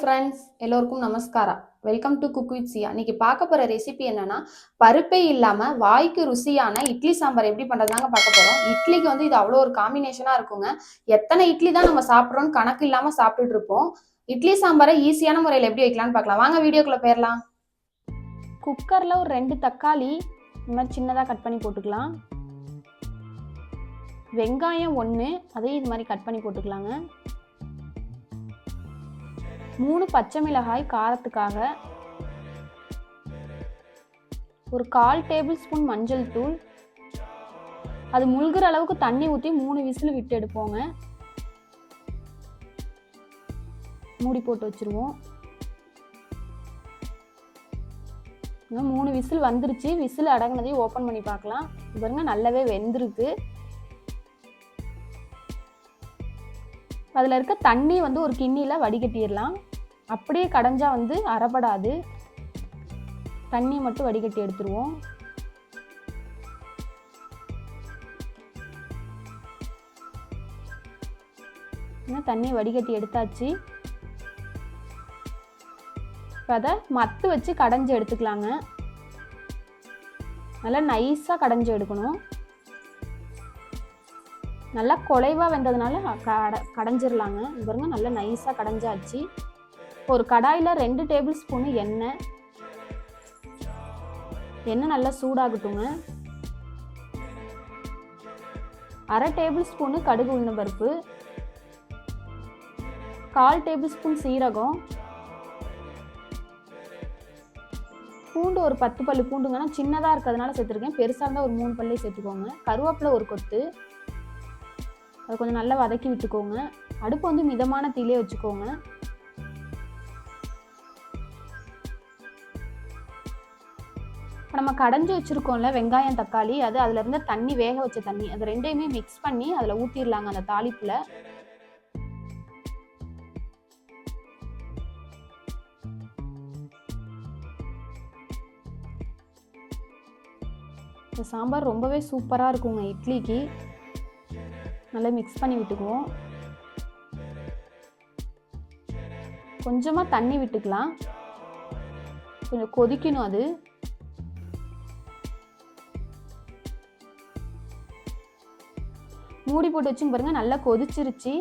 Friends எல்லோருக்கும் நமஸ்காரம். Welcome to cook with Siya இன்னைக்கு பார்க்க போகிற ரெசிபி என்னன்னா பருப்பே இல்லாமல் வாய்க்கு ருசியான இட்லி சாம்பார். எப்படி பண்ணுறதாங்க பார்க்க போகிறோம் இட்லிக்கு வந்து இது அவ்வளோ ஒரு காம்பினேஷனாக இருக்குங்க. எத்தனை இட்லி தான் நம்ம சாப்பிட்றோம்னு கணக்கு இல்லாமல் சாப்பிட்டுட்டு இருப்போம். இட்லி சாம்பாரை ஈஸியான முறையில் எப்படி வைக்கலாம்னு பார்க்கலாம். வாங்க வீடியோக்குள்ளே போயிடலாம் குக்கரில் ஒரு ரெண்டு தக்காளி இந்த மாதிரி சின்னதாக கட் பண்ணி போட்டுக்கலாம். வெங்காயம் ஒன்று அதையும் இது மாதிரி கட் பண்ணி போட்டுக்கலாங்க. மூணு பச்சை மிளகாய் காரத்துக்காக ஒரு கால் டேபிள் ஸ்பூன் மஞ்சள் தூள். அது முழுகிற அளவுக்கு தண்ணி ஊற்றி மூணு விசில் விட்டு எடுப்போங்க. மூடி போட்டு வச்சுருவோம். மூணு விசில் வந்துருச்சு. விசில் அடங்கினதையும் ஓப்பன் பண்ணி பார்க்கலாம். பாருங்க நல்லாவே வெந்திருக்கு. அதில் இருக்க தண்ணி வந்து ஒரு கிண்ணியில் வடிகட்டிடலாம். அப்படியே கடைஞ்சால் வந்து அறப்படாது. தண்ணி மட்டும் வடிகட்டி எடுத்துருவோம். இன்னும் தண்ணி வடிகட்டி எடுத்தாச்சு. இப்போ அதை மத்து வச்சு கடைஞ்சி எடுத்துக்கலாங்க. நல்லா நைஸாக கடைஞ்சி எடுக்கணும். நல்லா குலைவாக வெந்ததுனால கட கடைஞ்சிடலாங்க பாருங்க நல்லா நைஸாக கடைஞ்சாச்சு. ஒரு கடாயில் ரெண்டு டேபிள் ஸ்பூனு எண்ணெய். எண்ணெய் நல்லா சூடாகட்டுங்க அரை டேபிள் ஸ்பூனு கடுகு உளுந்த பருப்பு கால் டேபிள் ஸ்பூன் சீரகம். பூண்டு ஒரு பத்து பல்லு பூண்டுங்கன்னா சின்னதாக இருக்கிறதுனால சேர்த்துருக்கேன். பெருசாக இருந்தால் ஒரு மூணு பல்லே சேர்த்துக்கோங்க. கருவேப்பிலை ஒரு கொத்து. அதை கொஞ்சம் நல்லா வதக்கி விட்டுக்கோங்க. அடுப்பு வந்து மிதமான தீலே வச்சுக்கோங்க. இப்போ நம்ம கடைஞ்சி வச்சுருக்கோம்ல வெங்காயம் தக்காளி அது அதில் இருந்த தண்ணி வேக வச்ச தண்ணி அது ரெண்டையுமே மிக்ஸ் பண்ணி அதில் ஊற்றிடலாங்க அந்த தாளிப்பில். இந்த சாம்பார் ரொம்பவே சூப்பராக இருக்குங்க இட்லிக்கு. நல்லா மிக்ஸ் பண்ணி விட்டுக்குவோம். கொஞ்சமாக தண்ணி விட்டுக்கலாம். கொஞ்சம் கொதிக்கணும் அது. மூடி போட்டு வச்சுங்க பாருங்க நல்லா கொதிச்சிருச்சு.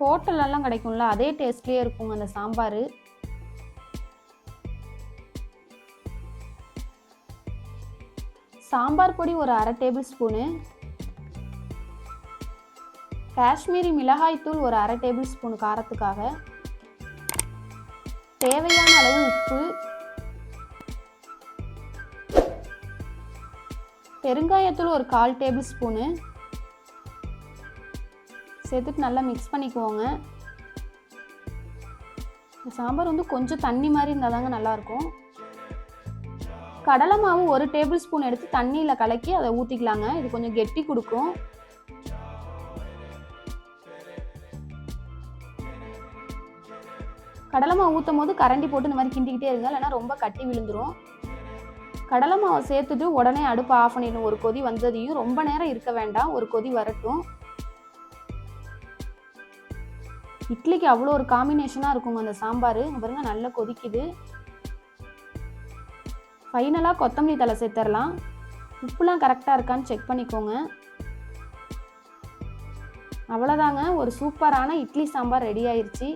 ஹோட்டல்லலாம் கிடைக்கும்ல அதே டேஸ்ட்லேயே இருக்குங்க அந்த சாம்பார். சாம்பார் பொடி ஒரு அரை டேபிள் ஸ்பூனு காஷ்மீரி மிளகாய்த்தூள் ஒரு அரை டேபிள் ஸ்பூன் காரத்துக்காக. தேவையான அளவு உப்பு. பெருங்காயத்தூள் ஒரு கால் டேபிள் ஸ்பூனு. சேர்த்துட்டு நல்லா மிக்ஸ் பண்ணிக்குவோங்க இந்த சாம்பார் வந்து கொஞ்சம் தண்ணி மாதிரி இருந்தால் தாங்க நல்லாயிருக்கும். கடலை மாவு ஒரு டேபிள் ஸ்பூன் எடுத்து தண்ணியில் கலக்கி அதை ஊற்றிக்கலாங்க இது கொஞ்சம் கெட்டி கொடுக்கும். கடலை மாவு ஊற்றும் போது கரண்டி போட்டு இந்த மாதிரி கிண்டிக்கிட்டே இருங்க இல்லைன்னா ரொம்ப கட்டி விழுந்துடும் கடலை மாவை சேர்த்துட்டு உடனே அடுப்பு ஆஃப் பண்ணிடணும். ஒரு கொதி வந்ததையும் ரொம்ப நேரம் இருக்க வேண்டாம். ஒரு கொதி வரட்டும். இட்லிக்கு அவ்வளோ ஒரு காம்பினேஷனாக இருக்குங்க அந்த சாம்பார். பாருங்க நல்லா கொதிக்குது. ஃபைனலாக கொத்தமல்லி தலை சேர்த்துடலாம் உப்புலாம் கரெக்டாக இருக்கான்னு செக் பண்ணிக்கோங்க. அவ்வளோதாங்க. ஒரு சூப்பரான இட்லி சாம்பார் ரெடி ஆயிடுச்சு